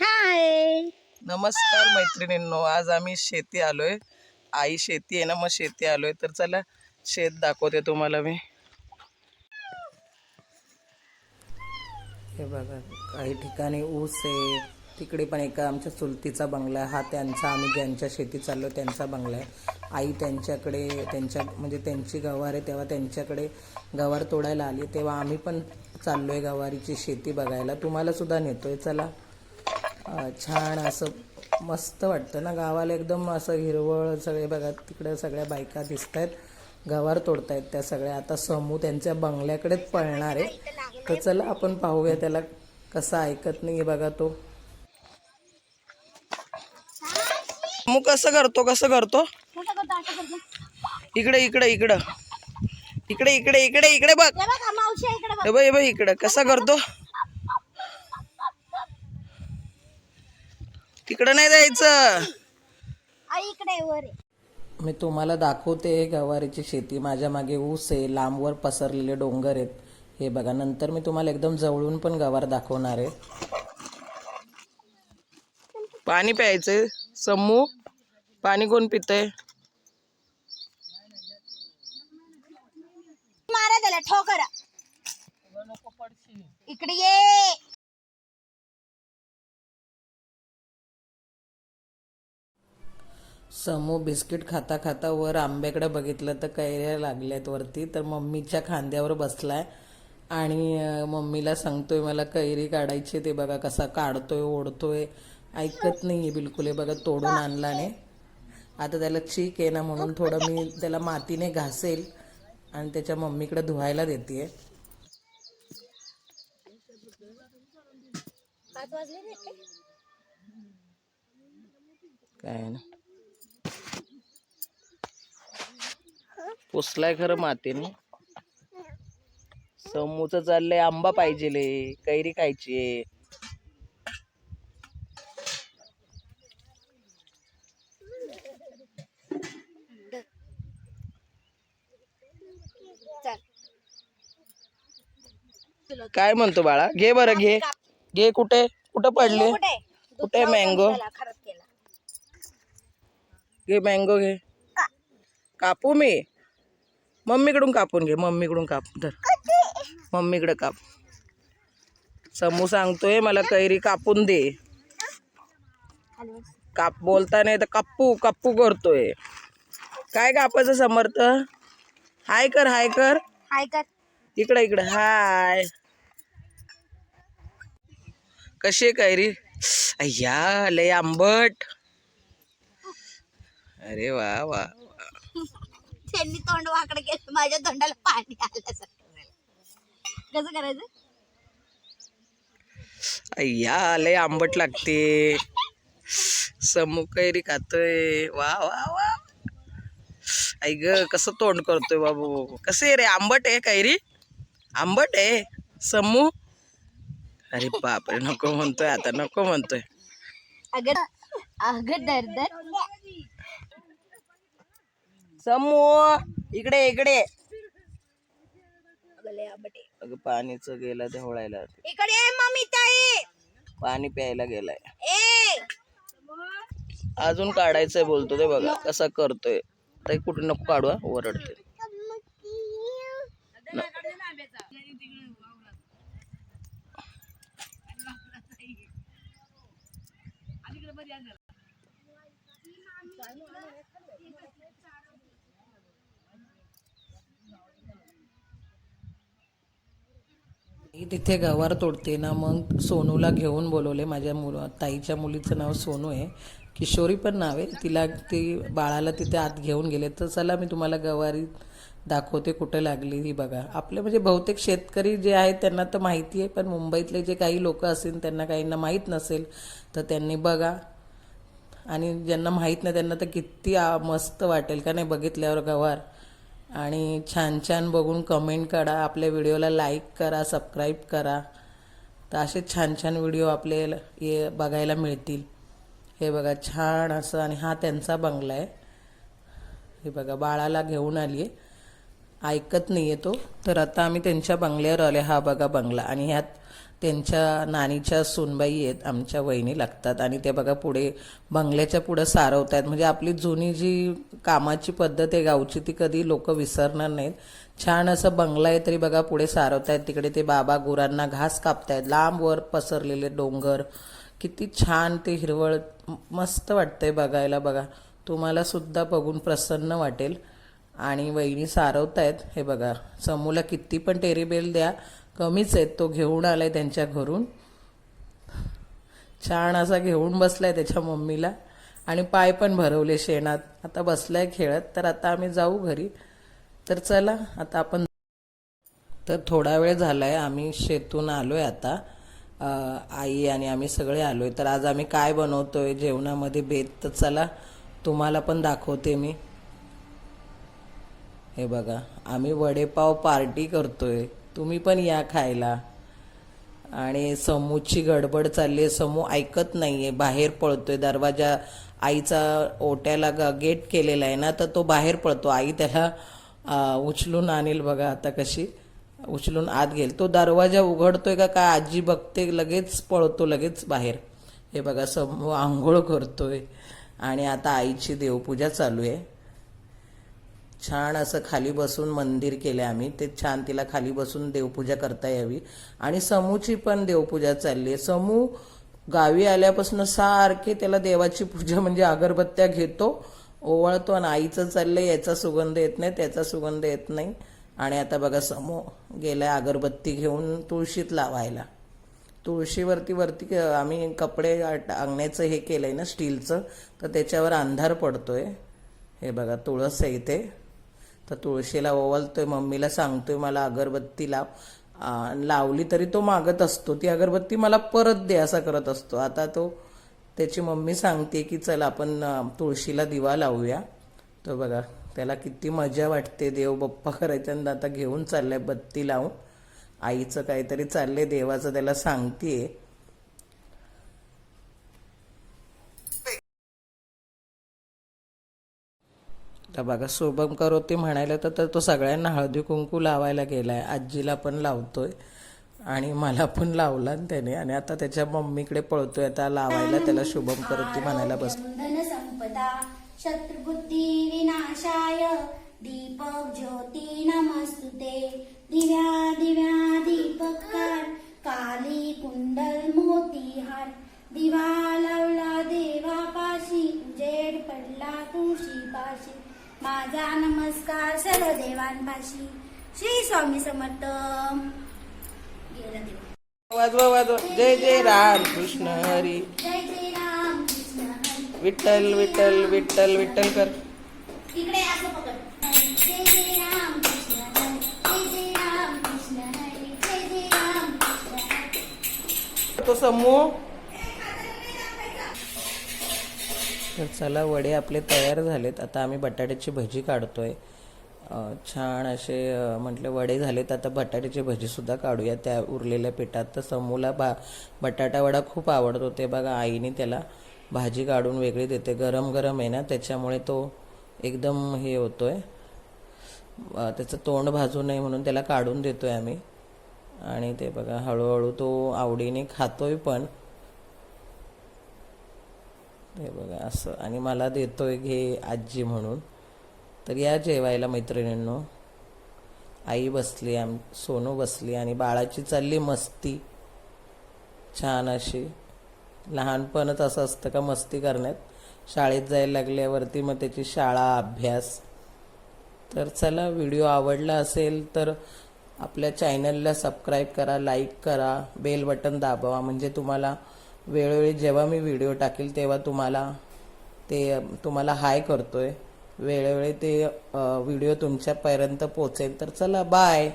हाय नमस्कार मैत्रिणींनो आज आम्ही शेती आलोय. आई शेती आहे ना मग शेती आलोय. तर चला शेत दाखवते तुम्हाला मी. हे बघा काही ठिकाणी ऊस आहे. तिकडे पण एका आमच्या चुलतीचा बंगला आहे. हा त्यांचा आम्ही ज्यांच्या शेती चाललो त्यांचा बंगला आहे. आई त्यांच्याकडे त्यांच्या म्हणजे त्यांची गवार आहे तेव्हा त्यांच्याकडे गवार तोडायला आली. तेव्हा आम्ही पण चाललोय गवारीची शेती बघायला. तुम्हाला सुद्धा नेतोय. चला. छान असं मस्त वाटतं ना. गावाला एकदम असं हिरवळ सगळे बघा तिकडे सगळ्या बायका दिसत आहेत गवार तोडतायत त्या सगळ्या. आता समूह त्यांच्या बंगल्याकडेच पळणार आहे. तर चला आपण पाहूया त्याला कसा ऐकत नाही बघा तो. मग कसं करतो कसं करतो? इकडे इकडे इकडं. इकडे इकडे इकडे इकडे हे बघ हे बघ इकडं. कसा करतो? तिकडं नाही जायचं. आई इकडे वर. मी तुम्हाला दाखवते गवारीची शेती. माझ्या मागे ऊस आहे लांबवर पसरलेले डोंगर आहेत. हे बघा नंतर मी तुम्हाला एकदम जवळून पण गवार दाखवणार आहे. पाणी प्यायचंय. समू पाणी कोण पितय? मारा त्याला ठोकर इकडे ये. समू बिस्किट खाता खाता वर आंब्याकडे बघितलं तर कैऱ्या लागल्यात वरती. तर मम्मीच्या खांद्यावर बसलाय आणि मम्मीला सांगतोय मला कैरी काढायची ते बघा कसा काढतोय ओढतोय. ऐकत नाहीये बिलकुल हे बघा तोडून आणला ने आता त्याला चीक आहे ना म्हणून थोडं मी त्याला मातीने घासेल आणि त्याच्या मम्मीकडे धुवायला देते काय ना? पुसलाय खरं मातीने. समूच चाललंय आंबा पाहिजेले कैरी खायची. काय म्हणतो बाळा? घे बरं घे. घे कुठे? कुठं पडले? कुठे? मँगो घे मँगो घे. कापू मी? मम्मीकडून कापून घे मम्मीकडून काप धर. मम्मीकडे काप. समू सांगतोय मला कैरी कापून दे. काप बोलता नाही तर काप्पू काप्पू करतोय. काय कापायचं समर्थ? हाय कर हाय कर. हाय कर. इकडे इकडे. हाय. कशी आहे कैरी? अय्या लय आंबट. अरे वा वा. त्यांनी तोंड वाकडं केलं माझ्या तोंडाला पाणी आल्यासारखं झालं. कसं करायचं? अय्या लय आंबट लागते. समू कैरी खातोय. वा वा वा. आई ग कसं तोंड करतोय बाबू? कसं आहे रे? आंबट आहे कैरी? आंबट आहे. समू अरे बापरे नको म्हणतोय आता नको म्हणतोय. अगं अगं दर दर. समू इकडे इकडे. अगं पाणीचं गेलं ते होळायला इकडे मम्मी ताई. पाणी प्यायला गेलाय. अजून काढायचंय बोलतो ते बघा कसा करतोय. ते कुठे नको काढू ओरडते. मी तिथे गवार तोडते ना मग सोनूला घेऊन बोलवले. माझ्या मुल ताईच्या मुलीचं नाव सोनू आहे. किशोरी पण नाव आहे. तिला ती बाळाला तिथे आत घेऊन गेले. तर चला मी तुम्हाला गवारी दाखवते कुठे लागली ही बघा. आपले म्हणजे बहुतेक शेतकरी जे आहेत त्यांना तर माहिती आहे पण मुंबईतले जे काही लोक असतील त्यांना काहींना माहीत नसेल तर त्यांनी बघा. आणि ज्यांना माहीत नाही त्यांना तर किती मस्त वाटेल का नाही बघितल्यावर गवार. आणि छान छान बघून कमेंट करा आपल्या व्हिडिओला लाईक करा सबस्क्राईब करा. तर असे छान छान व्हिडिओ आपले ये बघायला मिळतील. हे बघा छान असं आणि हा त्यांचा बंगला आहे. हे बघा बाळाला घेऊन आली आहे ऐकत नाही आहे तो तर आता आम्ही त्यांच्या बंगल्यावर आले हा बघा बंगला आणि ह्यात त्यांच्या नानीच्या सुनबाई आहेत आमच्या वहिनी लागतात. आणि ते बघा पुढे बंगल्याच्या पुढं सारवत आहेत म्हणजे आपली जुनी जी कामाची पद्धत आहे गावची ती कधी लोक विसरणार नाहीत. छान असं बंगला आहे तरी बघा पुढे सारवत आहेत तिकडे ते बाबा गुरांना घास कापतायत. लांब वर पसरलेले डोंगर. किती छान ते हिरवळ. मस्त वाटतंय बघायला बघा. तुम्हाला सुद्धा बघून प्रसन्न वाटेल. आणि वहिनी सारवतायत. हे बघा. समूला किती पण टेरीबेल द्या. कमीच आहेत तो घेऊन आला आहे त्यांच्या घरून. छान असा घेऊन बसला आहे त्याच्या मम्मीला. आणि पाय पण भरवले शेणात. आता बसलाय खेळत तर आता आम्ही जाऊ घरी. तर चला आता आपण तर थोडा वेळ झालाय आम्ही शेतून आलोय आता. आई आणि आम्ही सगळे आलोय. तर आज आम्ही काय बनवतोय जेवणामध्ये बेत तर चला तुम्हाला पण दाखवते मी. हे बघा आम्ही वडेपाव पार्टी करतोय. तुम्ही पण या खायला. आणि समूची गडबड चालली आहे. समू ऐकत नाही आहे बाहेर पळतोय. दरवाजा आईचा ओट्याला ग- गेट केलेला आहे ना तर तो बाहेर पळतो. आई त्याला उचलून आणेल बघा आता कशी. उचलून आत गेल तो दरवाजा उघडतोय का काय आजी बघते. लगेच पळतो लगेच बाहेर. हे बघा समू आंघोळ करतोय. आणि आता आईची देवपूजा चालू आहे. छान असं खाली बसून मंदिर केलं आम्ही. ते छान तिला खाली बसून देवपूजा करता यावी. आणि समूची पण देवपूजा चालली आहे. समू गावी आल्यापासून सारखे त्याला देवाची पूजा म्हणजे अगरबत्त्या घेतो ओवाळतो आणि आईचं चाललंय याचा सुगंध येत नाही त्याचा सुगंध येत नाही. आणि आता बघा समू गेलाय अगरबत्ती घेऊन तुळशीत लावायला. तुळशीवरती वरती आम्ही कपडे आट- अंगण्याचं हे केलंय ना स्टीलचं. तर त्याच्यावर अंधार पडतोय. हे बघा तुळस आहे इथे. तर तुळशीला ओवलतोय मम्मीला सांगतोय मला अगरबत्ती लाव. लावली तरी तो मागत असतो. ती अगरबत्ती मला परत दे असा करत असतो. आता तो त्याची मम्मी सांगते की चल आपण तुळशीला दिवा लावूया. तो बघा त्याला किती मजा वाटते. देव बप्पा करायच्या आता घेऊन चाललाय बत्ती लावून. आईचं काहीतरी चाललंय देवाचं त्याला सांगतेय. तर बघा शुभम करोती म्हणायला तर तर तो सगळ्यांना हळदी कुंकू लावायला गेला आहे आजीला पण लावतोय आणि मला पण लावला आणि त्याने. आणि आता त्याच्या मम्मीकडे पळतोय. आता लावायला त्याला शुभम करोती म्हणायला बस संपदा शत्रुबुद्धी विनाशाय दीपक ज्योती नमस्तुते. दिव्या दिव्या देवांपाशी श्री स्वामी समर्थ. गेला देवा. वाजवा वाजवा. जय जय राम कृष्ण हरी. जय जय राम कृष्ण हरी. विठ्ठल विठ्ठल विठ्ठल विठ्ठल कर. इकडे असं पकड. जय जय राम कृष्ण हरी. जय जय राम कृष्ण हरी. जय जय राम कृष्ण हरी. तो समूह तर चला वडे आपले तयार झालेत. आता आम्ही बटाट्याची भजी काढतोय. छान असे म्हटले वडे झालेत. आता बटाट्याची भजी सुद्धा काढूया त्या उरलेल्या पिठात. तर समूला बा बटाटा वडा खूप आवडतो. ते बघा आईने त्याला भाजी काढून वेगळी देते. गरम गरम आहे ना त्याच्यामुळे तो एकदम हे होतोय. आहे त्याचं तोंड भाजू नये म्हणून त्याला काढून देतोय आम्ही. आणि ते बघा हळूहळू तो आवडीने खातोय पण. ते बघा असं. आणि मला देतोय घे आजी म्हणून. तर या जेवायला मैत्रिणींनो आई बसली आम सोनू बसली आणि बाळाची चालली मस्ती. छान अशी. लहानपणच असं असतं का मस्ती करण्यात? शाळेत जायला लागल्यावरती मग त्याची शाळा अभ्यास. तर चला व्हिडिओ आवडला असेल तर आपल्या चॅनलला सबस्क्राईब करा लाईक करा बेल बटन दाबवा. म्हणजे तुम्हाला वेळोवेळी जेव्हा मी व्हिडिओ टाकेल तेव्हा तुम्हाला ते तुम्हाला हाय करतो आहे वेळोवेळी ते व्हिडिओ तुमच्यापर्यंत पोचेल तर चला बाय